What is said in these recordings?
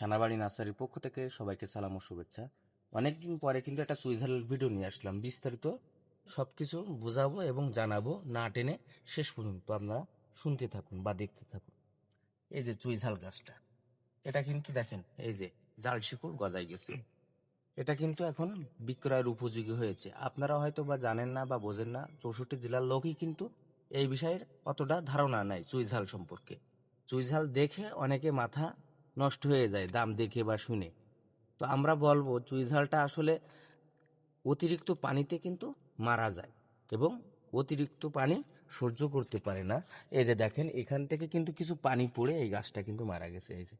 সানাবাড়ি নার্সারির পক্ষ থেকে সবাইকে সালাম ও শুভেচ্ছা। অনেকদিন পরে কিন্তু একটা সুইজারল্যান্ড ভিডিও নিয়ে আসলাম। বিস্তারিত সবকিছু বোঝাবো এবং জানাব না টেনে শেষ পর্যন্ত আপনারা শুনতে থাকুন বা দেখতে থাকুন। এই যে চুইঝাল গাছটা, এটা কিন্তু দেখেন, এই যে জাল শিকড় গজায় গেছে। এটা কিন্তু এখন বিক্রয়ের উপযোগী হয়েছে। আপনারা হয়তো বা জানেন না বা বোঝেন না, চৌষট্টি জেলার লোকই কিন্তু এই বিষয়ের অতটা ধারণা নাই চুইঝাল সম্পর্কে। চুইঝাল দেখে অনেকে মাথা নষ্ট হয়ে যায় দাম দেখে বা শুনে। তো আমরা বলব চুইঝালটা আসলে অতিরিক্ত পানিতে কিন্তু মারা যায় এবং অতিরিক্ত পানি সহ্য করতে পারে না। এই যে দেখেন, এখান থেকে কিন্তু কিছু পানি পড়ে এই গাছটা কিন্তু মারা গেছে, এই যে।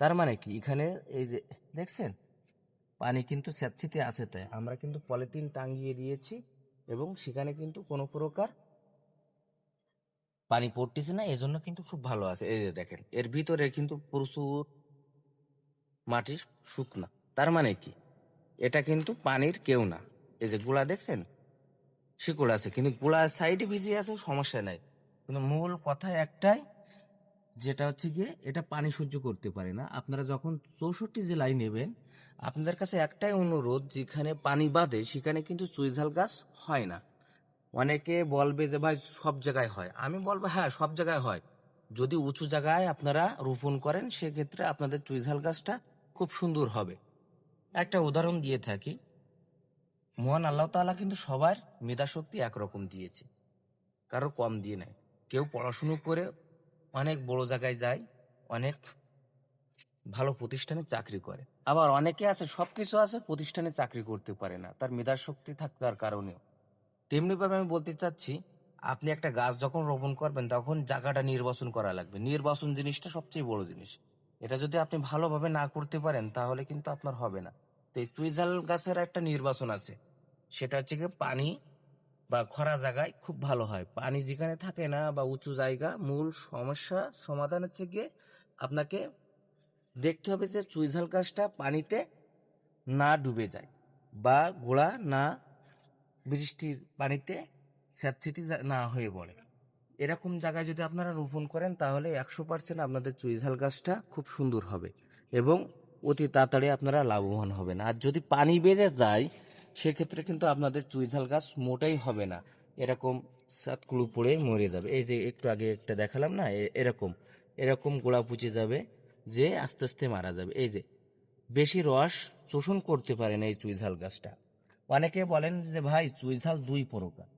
তার মানে কি? এখানে এই যে, দেখছেন? পানি কিন্তু স্যাঁতসিতে আছে তাই। আমরা কিন্তু পলিথিন টাঙ্গিয়ে দিয়েছি এবং সেখানে কিন্তু কোনো প্রকার পানি পড়তেছে না, এজন্য কিন্তু খুব ভালো আছে। এই যে দেখেন, এর ভিতরে কিন্তু প্রচুর মাটি শুকনা। তার মানে কি? এটা কিন্তু পানির কেউ না। এই যে গোড়া দেখছেন? শিকড় আছে, কিন্তু গোড়ার সাইডে ভিজে আছে, সমস্যা নাই। কিন্তু মূল কথা একটাই, যেটা হচ্ছে গিয়ে, এটা পানি সহ্য করতে পারে না। আপনারা যখন চৌষট্টি জেলায় নেবেন, আপনাদের কাছে একটাই অনুরোধ, যেখানে পানি বাঁধে সেখানে কিন্তু চুইঝাল গাছ হয় না। অনেকে বলবে যে, ভাই, সব জায়গায় হয়। আমি বলব হ্যাঁ সব জায়গায় হয়। যদি উঁচু জায়গায় আপনারা রোপণ করেন, সেক্ষেত্রে আপনাদের চুইঝাল গাছটা খুব সুন্দর হবে। একটা উদাহরণ দিয়ে থাকি। মহান আল্লাহ তাআলা কিন্তু সবার মেধাশক্তি একরকম দিয়েছে। কারও কম দিয়ে নেয় কেউ পড়াশুনো করে অনেক বড় জায়গায় যায়, অনেক ভালো প্রতিষ্ঠানে চাকরি করে। আবার অনেকে আছে, সবকিছু আছে, প্রতিষ্ঠানে চাকরি করতে পারে না। তার মেধাশক্তি থাকার কারণেও। তেমনি ভাবে আমি বলতে চাচ্ছি, আপনি একটা গাছ যখন রোপণ করবেন, তখন জায়গাটা নির্বাচন করা লাগবে। নির্বাচন জিনিসটা সবচেয়ে বড় জিনিস। এটা যদি আপনি ভালোভাবে না করতে পারেন, তাহলে কিন্তু আপনার হবে না। তো এই চুইজাল গাছের একটা নির্বাচন আছে। সেটা হচ্ছে কি পানি বা খরা জায়গায় খুব ভালো হয়। পানি যেখানে থাকে না বা উঁচু জায়গা, মূল সমস্যা, সমাধান হচ্ছে গিয়ে আপনাকে দেখতে হবে যে চুইঝাল গাছটা পানিতে না ডুবে যায় বা গোড়া না বৃষ্টির পানিতে স্যাঁতসিটি না হয়ে পড়ে। এরকম জায়গায় যদি আপনারা রোপণ করেন, তাহলে একশো পার্সেন্ট আপনাদের চুইঝাল গাছটা খুব সুন্দর হবে এবং অতি তাড়াতাড়ি আপনারা লাভবান হবেন। আর যদি পানি বেড়ে যায়, সেক্ষেত্রে কিন্তু আপনাদের চুইঝাল গাছ মোটেই হবে না। এরকম সাতকুলু পড়ে মরে যাবে। এই যে একটু আগে একটা দেখালাম না এরকম। এরকম গোড়া পুচে যাবে যে আস্তে আস্তে মারা যাবে। এই যে, বেশি রস শোষণ করতে পারে না এই চুইঝাল গাছটা। অনেকে বলেন যে, ভাই চুইঝাল দুই প্রকার।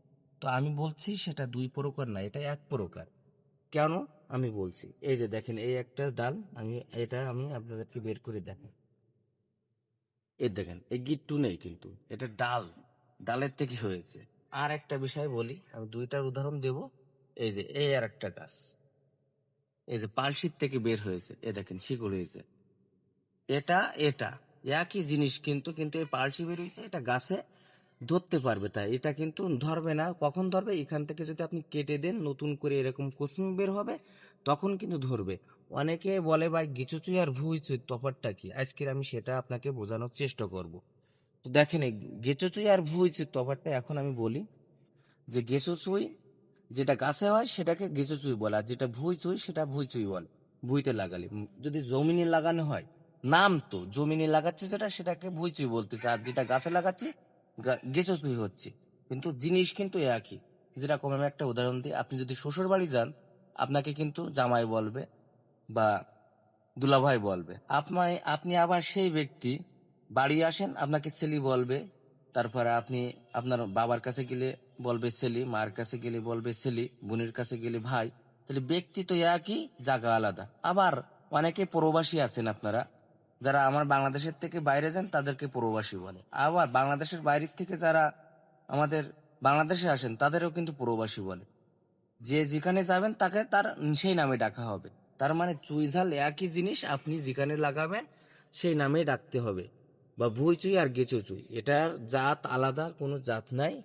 তো আমি বলছি, সেটা দুই প্রকার না, এটা এক প্রকার। কেন? আমি বলছি, এই যে দেখেন, এই একটা ডাল, আমি, এটা আমি আপনাদেরকে বের করে দেখেন এই দেখেন, এই গিট্টু নেই কিন্তু, এটা ডাল, ডালের থেকে হয়েছে। আর একটা বিষয় বলি, আমি দুইটার উদাহরণ দেব। এই যে, এই আর একটা গাছ, এই যে পালশির থেকে বের হয়েছে, এ দেখেন, শিকড় হয়েছে। এটা এটা একই জিনিস কিন্তু কিন্তু এই পালসি বের হয়েছে এটা গাছে ধরতে পারবে তাই। এটা কিন্তু ধরবে না। কখন ধরবে? এখান থেকে যদি আপনি কেটে দেন, নতুন করে এরকম কুসুম বের হবে, তখন কিন্তু ধরবে। অনেকে বলে, ভাই গিচুচুই আর ভুইচুই তফাৎটা কি? আজকের আমি সেটা আপনাকে বোঝানোর চেষ্টা করব। তো দেখেন গেচুচুই আর ভুইচুই তফাৎটা এখন আমি বলি যে, গেচুচুই যেটা গাছে হয়, সেটাকে গেচুচুই বলে, আর যেটা ভুইচুই, সেটা ভুইচুই বলে, ভুইতে লাগালে। যদি জমিনে লাগানো হয় নাম তো, জমিনে লাগাচ্ছে যেটা, সেটাকে ভুইচুই বলতেছে। আর যেটা গাছে লাগাচ্ছি গেচুচুই হচ্ছে। কিন্তু জিনিস কিন্তু একই। যেরকম আমি একটা উদাহরণ দিই, আপনি যদি শ্বশুর বাড়ি যান, আপনাকে কিন্তু জামাই বলবে বা দুলাভাই বলবে। আপনায় আপনি আবার সেই ব্যক্তি, বাড়ি আসেন, আপনাকে সেলি বলবে। তারপরে আপনি, আপনার বাবার কাছে গেলে বলবে সেলি, মার কাছে গেলে বলবে সেলি, বোনের কাছে গেলে ভাই। তাহলে ব্যক্তি তো একই, জায়গা আলাদা। আবার অনেকে প্রবাসী আছেন আপনারা যারা আমার বাংলাদেশের থেকে বাইরে যান, তাদেরকে প্রবাসী বলে। আবার বাংলাদেশের বাইরের থেকে যারা আমাদের বাংলাদেশে আসেন, তাদেরও কিন্তু প্রবাসী বলে। যে যেখানে যাবেন, তাকে তার সেই নামে ডাকা হবে। তার মানে চুইঝাল একই জিনিস আপনি যেখানে লাগাবেন, সেই নামে ডাকতে হবে। বা ভুই চুই আর গেচো চুই এটার জাত আলাদা, কোনো জাত নাই।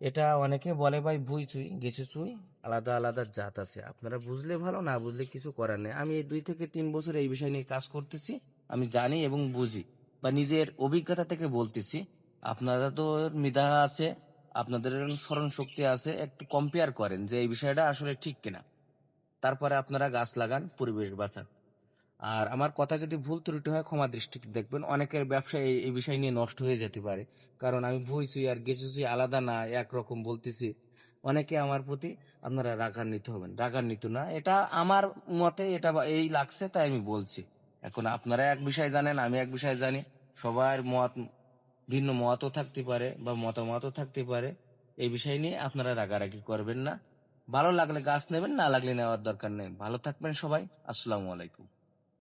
এটা অনেকে বলে ভাই ভুই চুই, গেচো চুই, আলাদা আলাদা জাত আছে। আপনারা বুঝলে ভালো, না বুঝলে কিছু করার নেই। আমি এই দুই থেকে তিন বছর এই বিষয় নিয়ে কাজ করতেছি। আমি জানি এবং বুঝি বা নিজের অভিজ্ঞতা থেকে বলতেছি। আপনারা তো মেধা আছে, আপনাদের স্মরণ শক্তি আছে, একটু কম্পেয়ার করেন যে এই বিষয়টা আসলে ঠিক কিনা। তারপরে আপনারা গাছ লাগান, পরিবেশ বাঁচান। আর আমার কথা যদি ভুল ত্রুটি হয়, ক্ষমা দৃষ্টিতে দেখবেন, অনেকের ব্যবসা এই বিষয় নিয়ে নষ্ট হয়ে যেতে পারে। কারণ আমি ভুইছি আর গেছি আলাদা না, একরকম বলতেছি। অনেকে আমার প্রতি আপনারা রাগান্বিত হবেন। রাগান্বিত না, এটা আমার মতে এটা এই লাগছে, তাই আমি বলছি। এখন আপনারা এক বিষয় জানেন, আমি এক বিষয় জানি। সবার মত ভিন্ন মতও থাকতে পারে বা মতামতও থাকতে পারে। এই বিষয় নিয়ে আপনারা রাগারাগি করবেন না। ভালো লাগলে গাছ নেবেন, না লাগলে নেওয়ার দরকার নেই। ভালো থাকবেন সবাই। আসসালামু আলাইকুম।